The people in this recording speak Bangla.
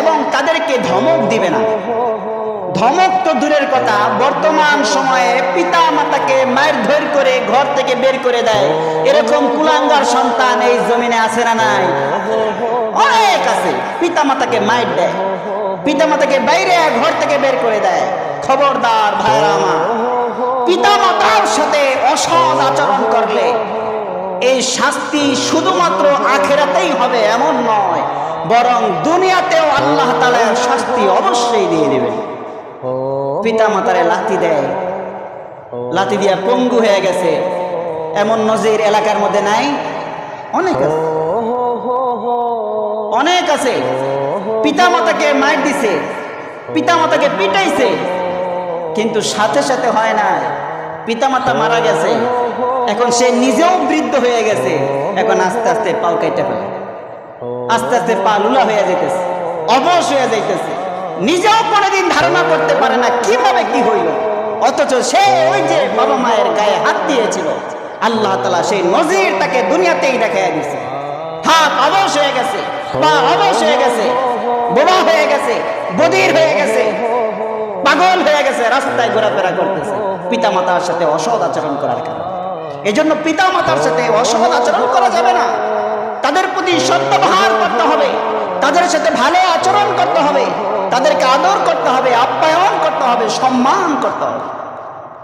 এবং তাদেরকে ধমক দিবে না। ধমক তো দূরের কথা, বর্তমান সময়ে পিতা মাতাকে মায়ের ধর করে ঘর থেকে বের করে দেয়। এরকম কুলাঙ্গার সন্তান এই জমিনে আছে না নাই? অনেক আছে পিতা মাতাকে মায়ের দেয়। পিতা মাতাকে বাইরে ঘর থেকে বের করে দেয়। খবরদার ভাইরা আমার পিতা মাতার সাথে শাস্তি শুধুমাত্র আখেরাতেই হবে, এমন নয়, বরং দুনিয়াতেও আল্লাহ তালা শাস্তি অবশ্যই দিয়ে দেবেন। পিতা মাতারে লাথি দেয়, লাথি দিয়া পঙ্গু হয়ে গেছে, এমন নজির এলাকার মধ্যে নাই? অনেক আছে। অনেক আছে। পিতা মাতাকে মার দিছে পিতা মাতাকে পিটাইছে, কিন্তু সাথে সাথে হয় না। পিতা মাতা মারা গেছে। এখন সে নিজেও বৃদ্ধ হয়ে গেছে। এখন আস্তে আস্তে পাও কেটে ফেলে। আস্তে আস্তে পা লুলা হয়ে যাইতেছে। অবশ হয়ে যাইতেছে। নিজেও কোনোদিন ধারণা করতে পারে না কীভাবে কি হইল। অথচ সে ওই যে বাবা মায়ের গায়ে হাত দিয়েছিল। আল্লাহ তালা সেই নজির তাকে দুনিয়াতেই দেখাই দিছে। হাত অবশ হয়ে গেছে, পা অবশ হয়ে গেছে বোমা হয়ে গেছে, বদির হয়ে গেছে, পাগল হয়ে গেছে, রাস্তায় ঘোরাফেরা করতেছে। পিতা মাতার সাথে অসৎ আচরণ করার কারণে। এই জন্য পিতা মাতার সাথে অসৎ আচরণ করা যাবে না। তাদের প্রতি সত্যবহার করতে হবে। তাদের সাথে ভালো আচরণ করতে হবে। তাদেরকে আদর করতে হবে, আপ্যায়ন করতে হবে, সম্মান করতে হবে।